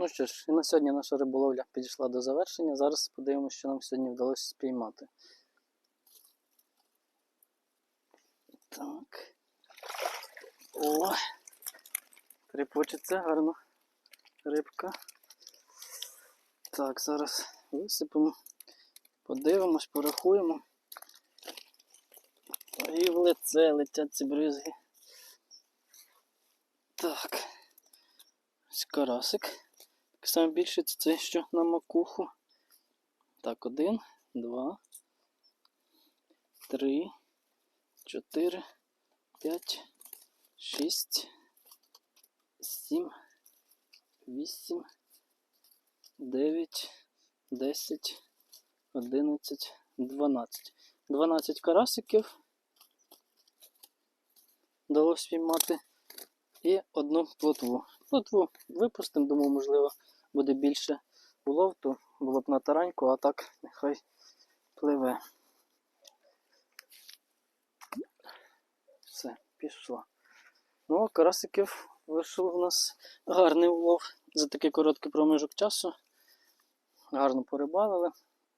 Ну що ж, і на сьогодні наша риболовля підійшла до завершення. Зараз подивимося, що нам сьогодні вдалося спіймати. Так. О! Тріпочеться гарно. Рибка. Так, зараз висипемо, подивимось, порахуємо. І в лице летять ці бризги. Так. Ось карасик. Так саме більше це що на макуху. Так, один, два, три, чотири, п'ять, шість, сім, вісім, дев'ять, десять, одинадцять, дванадцять. Дванадцять карасиків. Вдалося спіймати. І одну плотву. Плотву випустимо, думаю, можливо, буде більше улов, то було б на тараньку, а так нехай пливе. Все, пішла. Ну, карасиків вийшов у нас гарний улов за такий короткий проміжок часу. Гарно порибалили.